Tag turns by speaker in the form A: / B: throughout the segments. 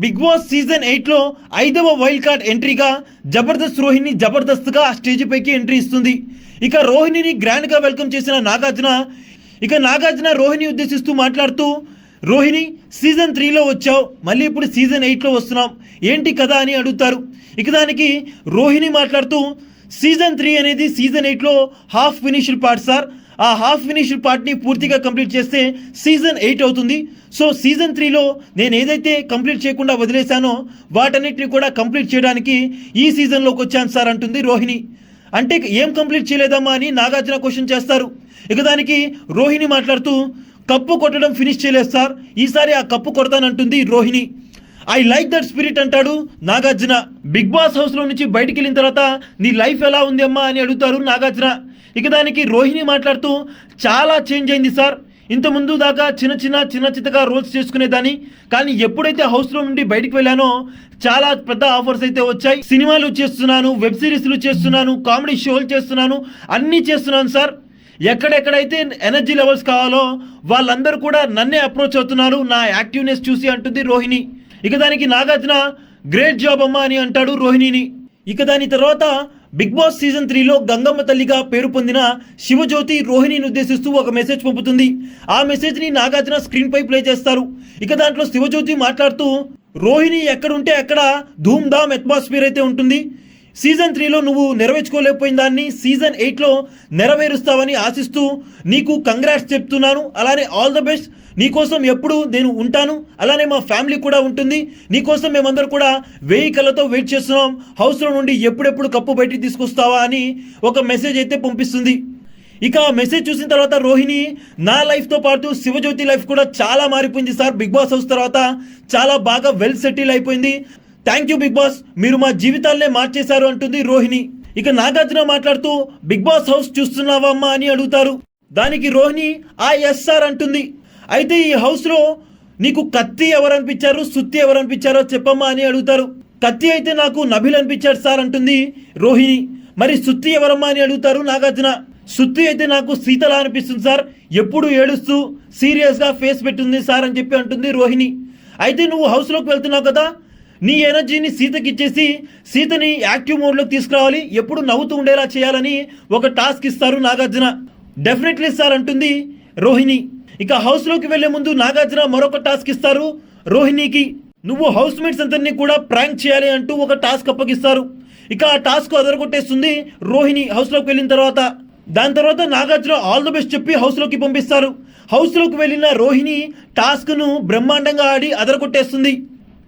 A: Big boss season ఎయిట్లో ఐదవ wild card ఎంట్రీగా జబర్దస్త్ రోహిణి జబర్దస్త్గా ఆ స్టేజ్ పైకి ఎంట్రీ ఇస్తుంది. ఇక రోహిణిని గ్రాండ్గా వెల్కమ్ చేసిన నాగార్జున ఇక నాగార్జున రోహిణి ఉద్దేశిస్తూ మాట్లాడుతూ రోహిణి సీజన్ త్రీలో వచ్చావు మళ్ళీ ఇప్పుడు సీజన్ ఎయిట్లో వస్తున్నాం. ఏంటి కదా అని అడుగుతారు. ఇక దానికి రోహిణి మాట్లాడుతూ సీజన్ త్రీ అనేది సీజన్ ఎయిట్లో హాఫ్ ఫినిష్డ్ పార్ట్ సార్. ఆ హాఫ్ ఫినిష్డ్ పార్ట్ని పూర్తిగా కంప్లీట్ చేస్తే సీజన్ ఎయిట్ అవుతుంది. సో సీజన్ త్రీలో నేను ఏదైతే కంప్లీట్ చేయకుండా వదిలేశానో వాటన్నిటిని కూడా కంప్లీట్ చేయడానికి ఈ సీజన్లోకి వచ్చాను సార్ అంటుంది రోహిణి. అంటే ఏం కంప్లీట్ చేయలేదమ్మా అని నాగార్జున క్వశ్చన్ చేస్తారు. ఇక దానికి రోహిణి మాట్లాడుతూ కప్పు కొట్టడం ఫినిష్ చేయలేదు సార్. ఈసారి ఆ cup కొడతానంటుంది Rohini. I like that spirit అంటాడు నాగార్జున. బిగ్ బాస్ హౌస్లో నుంచి బయటికి వెళ్ళిన తర్వాత నీ లైఫ్ ఎలా ఉంది అమ్మా అని అడుగుతారు నాగార్జున. ఇక దానికి రోహిణి మాట్లాడుతూ చాలా చేంజ్ అయింది సార్. ఇంత ముందు దాకా చిన్న చిన్న చిన్న చిన్నగా రోల్స్ చేసుకునేదాన్ని. కానీ ఎప్పుడైతే హౌస్లో నుండి బయటికి వెళ్ళానో చాలా పెద్ద ఆఫర్స్ అయితే వచ్చాయి. సినిమాలు చేస్తున్నాను వెబ్ సిరీస్లు చేస్తున్నాను కామెడీ షోలు చేస్తున్నాను అన్నీ చేస్తున్నాను సార్. ఎక్కడెక్కడైతే ఎనర్జీ లెవెల్స్ కావాలో వాళ్ళందరూ కూడా నన్నే అప్రోచ్ అవుతున్నారు. నా యాక్టివ్నెస్ చూసి అంటుంది రోహిణి. ఇక దానికి నాగార్జున గ్రేట్ జాబ్ అమ్మ అని అంటాడు రోహిణిని. ఇక దాని తర్వాత బిగ్ బాస్ సీజన్ త్రీలో గంగమ్మ తల్లిగా పేరు పొందిన శివజ్యోతి రోహిణిని ఉద్దేశిస్తూ ఒక మెసేజ్ పంపుతుంది. ఆ మెసేజ్ని నాగార్జున స్క్రీన్ పై ప్లే చేస్తారు. ఇక దాంట్లో శివజ్యోతి మాట్లాడుతూ రోహిణి ఎక్కడుంటే అక్కడ ధూమ్ ధామ్ అట్మాస్ఫియర్ అయితే ఉంటుంది. సీజన్ త్రీలో నువ్వు నెరవేర్చుకోలేకపోయిన దాన్ని సీజన్ ఎయిట్లో నెరవేరుస్తావని ఆశిస్తూ నీకు కంగ్రాట్స్ చెప్తున్నాను. అలానే ఆల్ ద బెస్ట్ నీకోసం ఎప్పుడు నేను ఉంటాను. అలానే మా ఫ్యామిలీ కూడా ఉంటుంది. నీకోసం మేమందరం కూడా వెయ్యి కళ్ళతో వెయిట్ చేస్తున్నాం. హౌస్లో నుండి ఎప్పుడెప్పుడు కప్పు బయటికి తీసుకొస్తావా అని ఒక మెసేజ్ అయితే పంపిస్తుంది. ఇక ఆ మెసేజ్ చూసిన తర్వాత రోహిణి నా లైఫ్తో పాటు శివజ్యోతి లైఫ్ కూడా చాలా మారిపోయింది సార్. బిగ్ బాస్ హౌస్ తర్వాత చాలా బాగా వెల్ సెటిల్ అయిపోయింది. థ్యాంక్ యూ బిగ్ బాస్ మీరు మా జీవితాలనే మార్చేశారు అంటుంది రోహిణి. ఇక నాగార్జున మాట్లాడుతూ బిగ్ బాస్ హౌస్ చూస్తున్నావా అమ్మా? అని అడుగుతారు. దానికి రోహిణి ఆ ఎస్ సార్ అంటుంది. అయితే ఈ హౌస్లో నీకు కత్తి ఎవరు అనిపించారు సుత్తి ఎవరు అనిపించారో చెప్పమ్మా అని అడుగుతారు. కత్తి అయితే నాకు నభిల్ అనిపించాడు సార్ అంటుంది రోహిణి. మరి సుత్తి ఎవరమ్మా? అని అడుగుతారు నాగార్జున. సుత్తి అయితే నాకు శీతల అనిపిస్తుంది సార్ ఎప్పుడు ఏడుస్తూ సీరియస్గా ఫేస్ పెట్టింది సార్ అని చెప్పి అంటుంది రోహిణి. అయితే నువ్వు హౌస్లోకి వెళ్తున్నావు కదా? నీ ఎనర్జీని సీతకి ఇచ్చేసి సీతని యాక్టివ్ మోడ్లోకి తీసుకురావాలి. ఎప్పుడు నవ్వుతూ ఉండేలా చేయాలని ఒక టాస్క్ ఇస్తారు నాగార్జున. డెఫినెట్లీ సార్ అంటుంది రోహిణి. ఇక హౌస్లోకి వెళ్ళే ముందు నాగార్జున మరొక టాస్క్ ఇస్తారు రోహిణికి. నువ్వు హౌస్ మేట్స్ అందరినీ కూడా ప్రాంక్ చేయాలి అంటూ ఒక టాస్క్ అప్పగిస్తారు. ఇక ఆ టాస్క్ అదరగొట్టేస్తుంది రోహిణి హౌస్లోకి వెళ్ళిన తర్వాత. దాని తర్వాత నాగార్జున ఆల్ ద బెస్ట్ చెప్పి హౌస్లోకి పంపిస్తారు. హౌస్లోకి వెళ్ళిన రోహిణి టాస్క్ను బ్రహ్మాండంగా ఆడి అదరగొట్టేస్తుంది.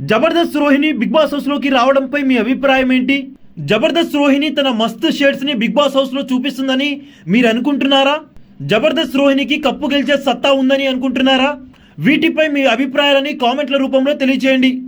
A: జబర్దస్త్ రోహిణి బిగ్ బాస్ హౌస్లోకి రావడంపై మీ అభిప్రాయం ఏంటి? జబర్దస్త్ రోహిణి తన మస్త్ షేడ్స్ని బిగ్ బాస్ హౌస్లో చూపిస్తుందని మీరు అనుకుంటున్నారా? జబర్దస్త్ రోహిణికి కప్పు గెలిచే సత్తా ఉందని అనుకుంటున్నారా? వీటిపై మీ అభిప్రాయాలని కామెంట్ల రూపంలో తెలియచేయండి.